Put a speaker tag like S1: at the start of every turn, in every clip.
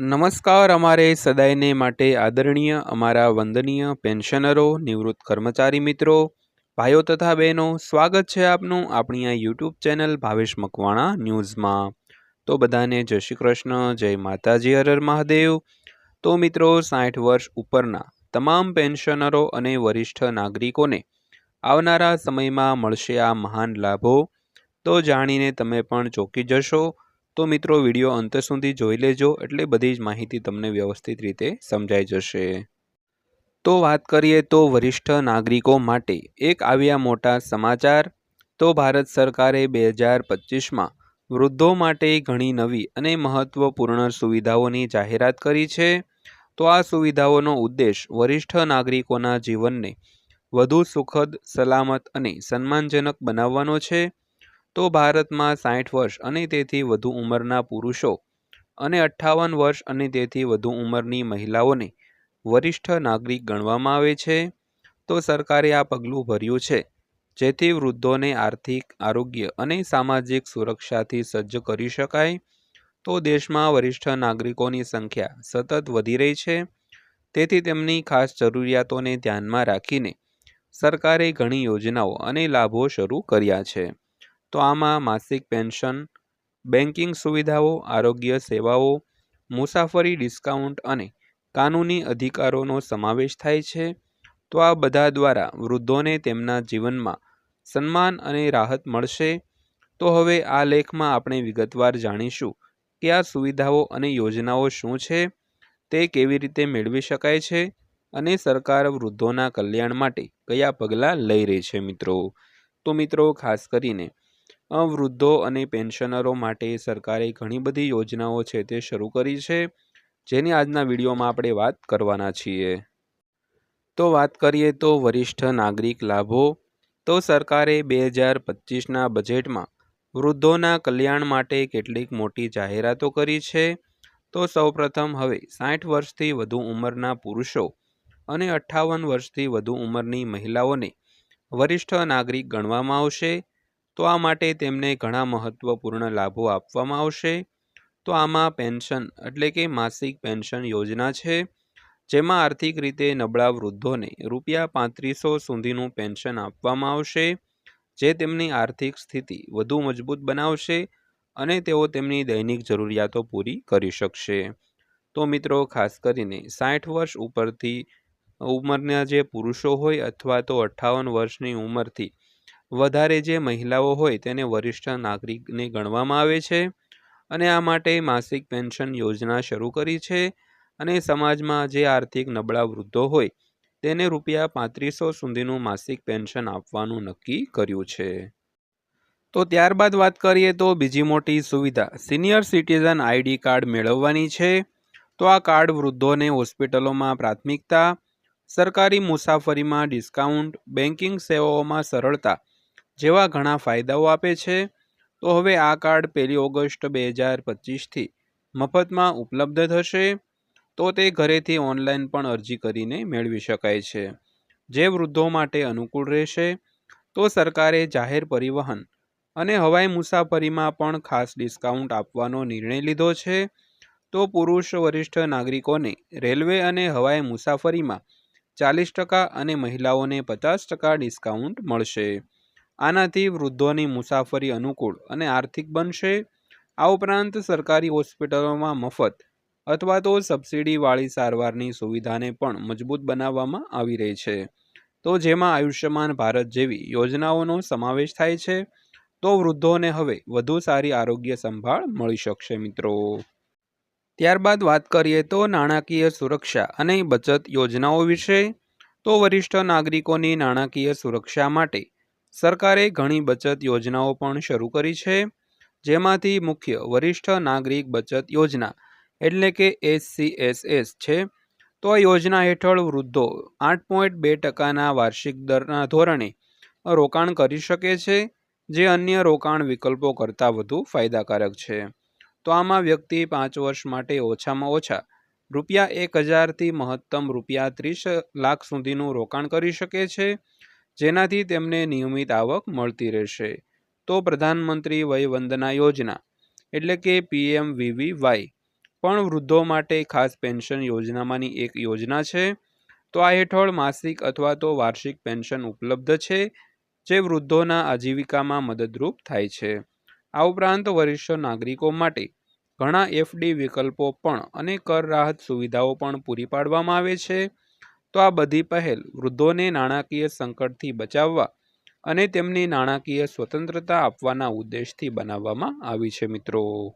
S1: નમસ્કાર, અમારે સદાયને માટે આદરણીય અમારા વંદનીય પેન્શનરો, નિવૃત્ત કર્મચારી મિત્રો, ભાઈઓ તથા બહેનો, સ્વાગત છે આપનું આપણી આ યુટ્યુબ ચેનલ ભાવેશ મકવાણા ન્યૂઝમાં. તો બધાને જય શ્રી કૃષ્ણ, જય માતાજી હરર મહાદેવ. તો મિત્રો, સાઠ વર્ષ ઉપરના તમામ પેન્શનરો અને વરિષ્ઠ નાગરિકોને આવનારા સમયમાં મળશે આ મહાન લાભો. તો જાણીને તમે પણ ચોંકી જશો. તો મિત્રો વીડિયો અંત સુધી જોઈ લેજો એટલે બધી જ માહિતી તમને વ્યવસ્થિત રીતે સમજાઈ જશે. તો વાત કરીએ તો વરિષ્ઠ નાગરિકો માટે એક આવ્યા મોટા સમાચાર. તો ભારત સરકારે બે હજાર પચીસમાં વૃદ્ધો માટે ઘણી નવી અને મહત્વપૂર્ણ સુવિધાઓની જાહેરાત કરી છે. તો આ સુવિધાઓનો ઉદ્દેશ વરિષ્ઠ નાગરિકોના જીવનને વધુ સુખદ, સલામત અને સન્માનજનક બનાવવાનો છે. તો ભારતમાં સાઠ વર્ષ અને તેથી વધુ ઉંમરના પુરુષો અને અઠ્ઠાવન વર્ષ અને તેથી વધુ ઉંમરની મહિલાઓને વરિષ્ઠ નાગરિક ગણવામાં આવે છે. તો સરકારે આ પગલું ભર્યું છે, જેથી વૃદ્ધોને આર્થિક, આરોગ્ય અને સામાજિક સુરક્ષાથી સજ્જ કરી શકાય. તો દેશમાં વરિષ્ઠ નાગરિકોની સંખ્યા સતત વધી રહી છે. તેથી તેમની ખાસ જરૂરિયાતોને ધ્યાનમાં રાખીને સરકારે ઘણી યોજનાઓ અને લાભો શરૂ કર્યા છે. તો આમાં માસિક પેન્શન બેન્કિંગ સુવિધાઓ, આરોગ્ય સેવાઓ, મુસાફરી ડિસ્કાઉન્ટ અને કાનૂની અધિકારોનો સમાવેશ થાય છે. તો આ બધા દ્વારા વૃદ્ધોને તેમના જીવનમાં સન્માન અને રાહત મળશે. તો હવે આ લેખમાં આપણે વિગતવાર જાણીશું કે આ સુવિધાઓ અને યોજનાઓ શું છે, તે કેવી રીતે મેળવી શકાય છે અને સરકાર વૃદ્ધોના કલ્યાણ માટે કયા પગલાં લઈ રહી છે મિત્રો? તો મિત્રો, ખાસ કરીને વૃદ્ધો અને પેન્શનરો માટે સરકારે ઘણી બધી યોજનાઓ છે તે શરૂ કરી છે. જેની આજના વિડીયોમાં આપણે વાત કરવાના છીએ. તો વાત કરીએ તો વરિષ્ઠ નાગરિક લાભો. તો સરકારે બે હજાર પચીસના બજેટમાં વૃદ્ધોના કલ્યાણ માટે કેટલીક મોટી જાહેરાતો કરી છે. તો સૌપ્રથમ હવે સાઠ વર્ષથી વધુ ઉંમરના પુરુષો અને અઠ્ઠાવન વર્ષથી વધુ ઉંમરની મહિલાઓને વરિષ્ઠ નાગરિક ગણવામાં આવશે. તો આ માટે તેમને ઘણા મહત્વપૂર્ણ લાભો આપવામાં આવશે. તો આમાં પેન્શન એટલે કે માસિક પેન્શન યોજના છે, જેમાં આર્થિક રીતે નબળા વૃદ્ધોને રૂપિયા પાંત્રીસો સુધીનું પેન્શન આપવામાં આવશે, જે તેમની આર્થિક સ્થિતિ વધુ મજબૂત બનાવશે અને તેઓ તેમની દૈનિક જરૂરિયાતો પૂરી કરી શકશે. તો મિત્રો, ખાસ કરીને સાઠ વર્ષ ઉપરથી ઉંમરના જે પુરુષો હોય અથવા તો અઠ્ઠાવન વર્ષની ઉંમરથી વધારે જે મહિલાઓ હોય તેને વરિષ્ઠ નાગરિકને ગણવામાં આવે છે અને આ માટે માસિક પેન્શન યોજના શરૂ કરી છે અને સમાજમાં જે આર્થિક નબળા વૃદ્ધો હોય તેને રૂપિયા પાંત્રીસો સુધીનું માસિક પેન્શન આપવાનું નક્કી કર્યું છે. તો ત્યારબાદ વાત કરીએ તો બીજી મોટી સુવિધા, સિનિયર સિટીઝન આઈડી કાર્ડ મેળવવાની છે. તો આ કાર્ડ વૃદ્ધોને હોસ્પિટલોમાં પ્રાથમિકતા, સરકારી મુસાફરીમાં ડિસ્કાઉન્ટ બેન્કિંગ સેવાઓમાં સરળતા જેવા ઘણા ફાયદાઓ આપે છે, તો હવે આ કાર્ડ પહેલી ઓગસ્ટ બે હજાર પચીસથી મફતમાં ઉપલબ્ધ થશે, તો તે ઘરેથી ઓનલાઈન પણ અરજી કરીને મેળવી શકાય છે. જે વૃદ્ધો માટે અનુકૂળ રહેશે, તો સરકારે જાહેર પરિવહન અને હવાઈ મુસાફરીમાં પણ ખાસ ડિસ્કાઉન્ટ આપવાનો નિર્ણય લીધો છે, તો પુરુષ વરિષ્ઠ નાગરિકોને રેલવે અને હવાઈ મુસાફરીમાં ચાલીસ ટકા અને મહિલાઓને પચાસ ટકા ડિસ્કાઉન્ટ મળશે. આનાથી વૃદ્ધોની મુસાફરી અનુકૂળ અને આર્થિક બનશે. આ ઉપરાંત સરકારી હોસ્પિટલોમાં મફત અથવા તો સબસિડીવાળી સારવારની સુવિધાને પણ મજબૂત બનાવવામાં આવી રહી છે. તો જેમાં આયુષ્યમાન ભારત જેવી યોજનાઓનો સમાવેશ થાય છે. તો વૃદ્ધોને હવે વધુ સારી આરોગ્ય સંભાળ મળી શકશે મિત્રો. ત્યારબાદ વાત કરીએ તો નાણાકીય સુરક્ષા અને બચત યોજનાઓ વિશે. તો વરિષ્ઠ નાગરિકોની નાણાકીય સુરક્ષા માટે સરકારે ઘણી બચત યોજનાઓ પણ શરૂ કરી છે. જેમાંથી મુખ્ય વરિષ્ઠ નાગરિક બચત યોજના એટલે કે એસસીએસએસ છે. તો આ યોજના હેઠળ વૃદ્ધો આઠ પોઈન્ટ બે ટકાના વાર્ષિક દરના ધોરણે રોકાણ કરી શકે છે, જે અન્ય રોકાણ વિકલ્પો કરતાં વધુ ફાયદાકારક છે. તો આમાં વ્યક્તિ પાંચ વર્ષ માટે ઓછામાં ઓછા રૂપિયા એક હજારથી મહત્તમ રૂપિયા ત્રીસ લાખ સુધીનું રોકાણ કરી શકે છે. જેનાથી તેમને નિયમિત આવક મળતી રહેશે. તો પ્રધાનમંત્રી વય વંદના યોજના, એટલે કે પીએમ વીવી વાય પણ વૃદ્ધો માટે ખાસ પેન્શન યોજનામાંની એક યોજના છે. તો આ હેઠળ માસિક અથવા તો વાર્ષિક પેન્શન ઉપલબ્ધ છે, જે વૃદ્ધોના આજીવિકામાં મદદરૂપ થાય છે. આ ઉપરાંત વરિષ્ઠ નાગરિકો માટે ઘણા એફડી વિકલ્પો પણ અને કર રાહત સુવિધાઓ પણ પૂરી પાડવામાં આવે છે. તો આ બધી પહેલ વૃદ્ધોને નાણાકીય સંકટથી બચાવવા અને તેમની નાણાકીય સ્વતંત્રતા આપવાના ઉદ્દેશથી બનાવવામાં આવી છે, મિત્રો.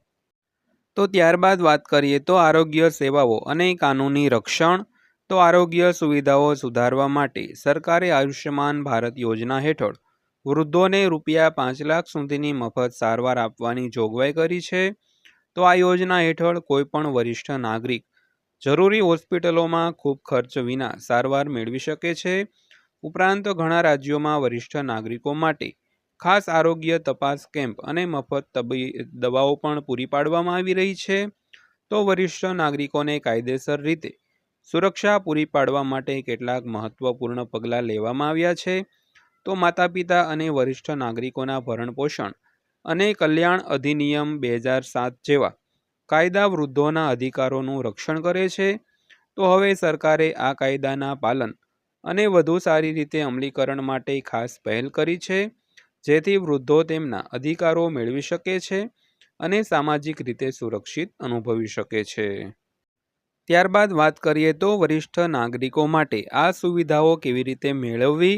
S1: તો ત્યારબાદ વાત કરીએ તો આરોગ્ય સેવાઓ અને કાનૂની રક્ષણ. તો આરોગ્ય સુવિધાઓ સુધારવા માટે સરકારે આયુષ્યમાન ભારત યોજના હેઠળ વૃદ્ધોને રૂપિયા પાંચ લાખ સુધીની મફત સારવાર આપવાની જોગવાઈ કરી છે. તો આ યોજના હેઠળ કોઈપણ વરિષ્ઠ નાગરિક જરૂરી હોસ્પિટલોમાં ખૂબ ખર્ચ વિના સારવાર મેળવી શકે છે. ઉપરાંત ઘણા રાજ્યોમાં વરિષ્ઠ નાગરિકો માટે ખાસ આરોગ્ય તપાસ કેમ્પ અને મફત તબી દવાઓ પણ પૂરી પાડવામાં આવી રહી છે. તો વરિષ્ઠ નાગરિકોને કાયદેસર રીતે સુરક્ષા પૂરી પાડવા માટે કેટલાક મહત્વપૂર્ણ પગલાં લેવામાં આવ્યા છે. તો માતા પિતા અને વરિષ્ઠ નાગરિકોના ભરણપોષણ અને કલ્યાણ અધિનિયમ બે હજાર સાત જેવા કાયદા વૃદ્ધોના અધિકારોનું રક્ષણ કરે છે, તો હવે સરકારે આ કાયદાના પાલન અને વધુ સારી રીતે અમલીકરણ માટે ખાસ પહેલ કરી છે, જેથી વૃદ્ધો તેમના અધિકારો મેળવી શકે છે અને સામાજિક રીતે સુરક્ષિત અનુભવી શકે છે. ત્યારબાદ વાત કરીએ તો વરિષ્ઠ નાગરિકો માટે આ સુવિધાઓ કેવી રીતે મેળવવી?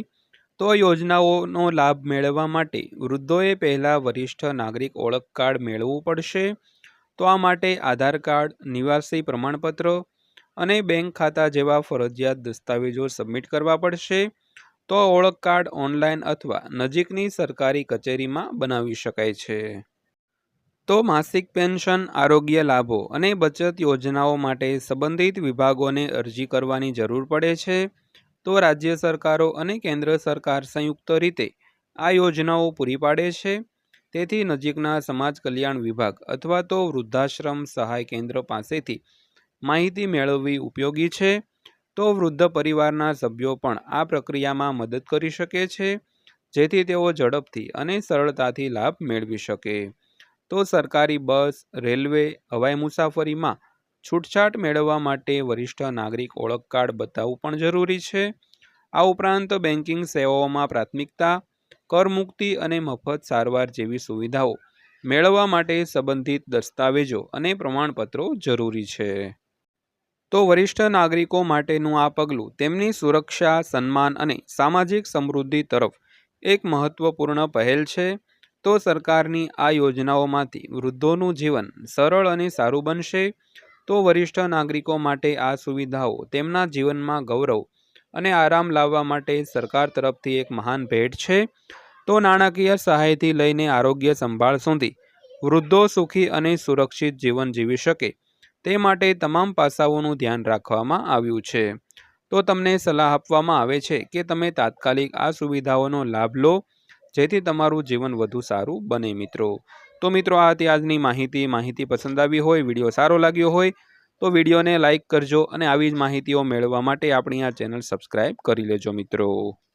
S1: તો યોજનાઓનો લાભ મેળવવા માટે વૃદ્ધોએ પહેલાં વરિષ્ઠ નાગરિક ઓળખ કાર્ડ મેળવવું પડશે તો આ માટે આધાર કાર્ડ, નિવાસી પ્રમાણપત્ર અને બેંક ખાતા જેવા ફરજિયાત દસ્તાવેજો સબમિટ કરવા પડશે. તો ઓળખ કાર્ડ ઓનલાઈન અથવા નજીકની સરકારી કચેરીમાં બનાવી શકાય છે. તો માસિક પેન્શન, આરોગ્ય લાભો અને બચત યોજનાઓ માટે સંબંધિત વિભાગોને અરજી કરવાની જરૂર પડે છે. તો રાજ્ય સરકારો અને કેન્દ્ર સરકાર સંયુક્ત રીતે આ યોજનાઓ પૂરી પાડે છે. તેથી નજીકના સમાજ કલ્યાણ વિભાગ અથવા તો વૃદ્ધાશ્રમ સહાય કેન્દ્ર પાસેથી માહિતી મેળવવી ઉપયોગી છે. તો વૃદ્ધ પરિવારના સભ્યો પણ આ પ્રક્રિયામાં મદદ કરી શકે છે, જેથી તેઓ ઝડપથી અને સરળતાથી લાભ મેળવી શકે. તો સરકારી બસ, રેલવે, હવાઈ મુસાફરીમાં છૂટછાટ મેળવવા માટે વરિષ્ઠ નાગરિક ઓળખ કાર્ડ બતાવવું પણ જરૂરી છે. આ ઉપરાંત બેન્કિંગ સેવાઓમાં પ્રાથમિકતા કરમુક્તિ અને મફત સારવાર જેવી સુવિધાઓ મેળવવા માટે સંબંધિત દસ્તાવેજો અને પ્રમાણપત્રો જરૂરી છે. તો વરિષ્ઠ નાગરિકો માટેનું આ પગલું તેમની સુરક્ષા, સન્માન અને સામાજિક સમૃદ્ધિ તરફ એક મહત્વપૂર્ણ પહેલ છે. તો સરકારની આ યોજનાઓમાંથી વૃદ્ધોનું જીવન સરળ અને સારું બનશે. તો વરિષ્ઠ નાગરિકો માટે આ સુવિધાઓ તેમના જીવનમાં ગૌરવ અને આરામ લાવવા માટે સરકાર તરફથી એક મહાન ભેટ છે. તો નાણાકીય સહાયથી લઈને આરોગ્ય સંભાળ સુધી વૃદ્ધો સુખી અને સુરક્ષિત જીવન જીવી શકે તે માટે તમામ પાસાઓનું ધ્યાન રાખવામાં આવ્યું છે. તો તમને સલાહ આપવામાં આવે છે કે તમે તાત્કાલિક આ સુવિધાઓનો લાભ લો, જેથી તમારું જીવન વધુ સારું બને મિત્રો. તો મિત્રો, આ હતી આજની માહિતી. માહિતી પસંદ આવી હોય, વીડિયો સારો લાગ્યો હોય, તો વિડીયોને લાઇક કરજો અને આવી જ માહિતીઓ મેળવવા માટે આપણી આ ચેનલ સબસ્ક્રાઈબ કરી લેજો મિત્રો.